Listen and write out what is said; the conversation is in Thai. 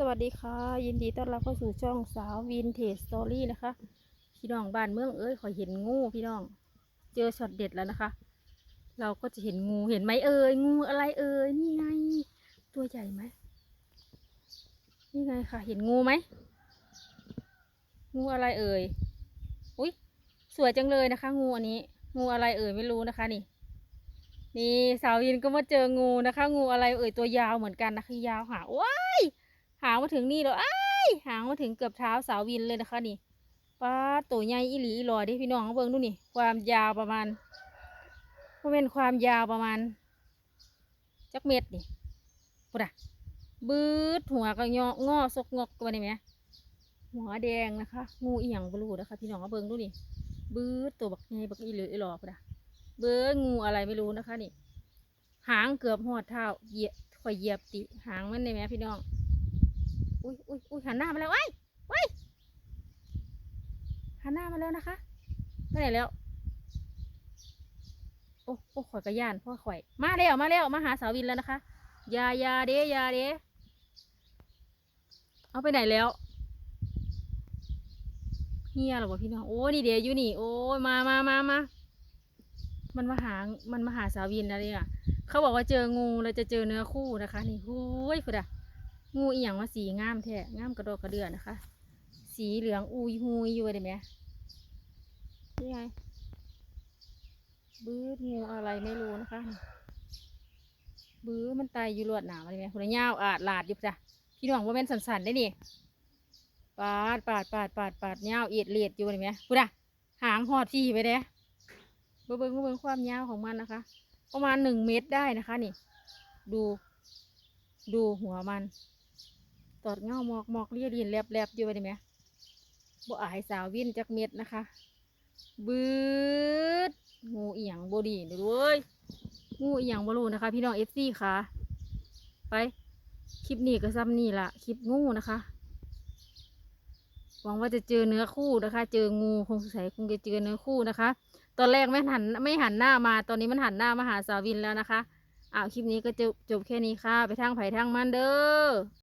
สวัสดีค่ะ ยินดีต้อนรับเข้าสู่ช่องสาววินเทจสตอรี่นะคะ พี่น้องบ้านเมืองเอ้ยขอเห็นงูพี่น้อง เจอช็อตเด็ดแล้วนะคะ เราก็จะเห็นงูเห็นไหมเอ่ยงูอะไรเอ่ยนี่ไง ตัวใหญ่ไหมนี่ไงค่ะ เห็นงูไหมงูอะไรเอ่ยอุ้ยสวยจังเลยนะคะ งูอันนี้ งูอะไรเอ่ยไม่รู้นะคะนี่ นี่สาวยินก็มาเจองูนะคะ งูอะไรเอ่ยตัวยาวเหมือนกันนะคะยาวหาว้าย หางมาถึงนี่เลยอ้หางมาถึงเกือบเท้าสาววินเลยนะคะนี่ป้าตัวใหญ่อีหลีอีหลอดิพี่น้องเบิ่งดูนี่ ความยาวประมาณว่าเป็นความยาวประมาณจักเม็ดนี่ปุ๊ดอะบืดหัวก็งองอซกงอกตัวนี่ไหมหัวแดงนะคะ งูเอียงบลูนะคะ พี่น้องเบิ่งดูนี่บืดตัวบักใหญ่บักอีหลืออีหลอปุ๊ดอะเบิ้งงูอะไรไม่รู้นะคะนี่ หางเกือบหอดเท้าเหยียบข่อยเหยียบติ หางมันได้ไหมพี่น้อง อุ้ยอุ้ยอุ้ยหันหน้ามาแล้วไอ้ไว้ยหันหน้ามาแล้วนะคะไปไหนแล้ว โอ้โอ้ข่อยกระยานพ่อข่อย มาแล้วมาแล้วมาหาสาววินแล้วนะคะยายาเด้อยาเด้เอาไปไหนแล้วเฮียเหรอวะพี่น้องโอ้นี่เดียอยู่นี่ โอ้ยมามามามามันมาหา มันมาหาสาววินอะไรอะเขาบอกว่าเจองูเราจะเจอเนื้อคู่นะคะ นี่หุ้ยพุดอะ งูอีหยังว่าสีงามแท้งามกระโดดกระเดือนะคะ สีเหลืองอุยหุยอยู่ได้ไหมนี่ไงบื้องูอะไรไม่รู้นะคะบื้อมันตายอยู่รวดหนามอะไรไหมคุณย่าวอาดลาดอยู่จ้ะพี่น้องว่าแม่นสันๆได้นี่ปาดปาดปาดปาดปาดย่าวเอียดเลียดอยู่ได้ไหมพุดอะหางหอดที่ไปเด้เบิ้งเบิ้งเบิ้งความยาวของมันนะคะ ประมาณหนึ่งเมตรได้นะคะนี่ ดู ดูหัวมัน ตอดเงาหมอกหมอกเรียดินแลบแลบอยู่ไปด้ไหมบ่อายสาววินจักเม็ดนะคะบืดงูเอียงบดีเดูเว้ยงูเอียงบรูนะคะ พี่น้องเอฟซีค่ะ ไป คลิปนี้ก็ซ้ำนี่ละคลิปงูนะคะ หวังว่าจะเจอเนื้อคู่นะคะ เจองูคงสงสัยคงจะเจอเนื้อคู่นะคะ ตอนแรกไม่หันไม่หันหน้ามา ตอนนี้มันหันหน้ามาหาสาววินแล้วนะคะอ้าวคลิปนี้ก็จบจบแค่นี้ค่ะ ไปทางไผ่ทางมันเด้อ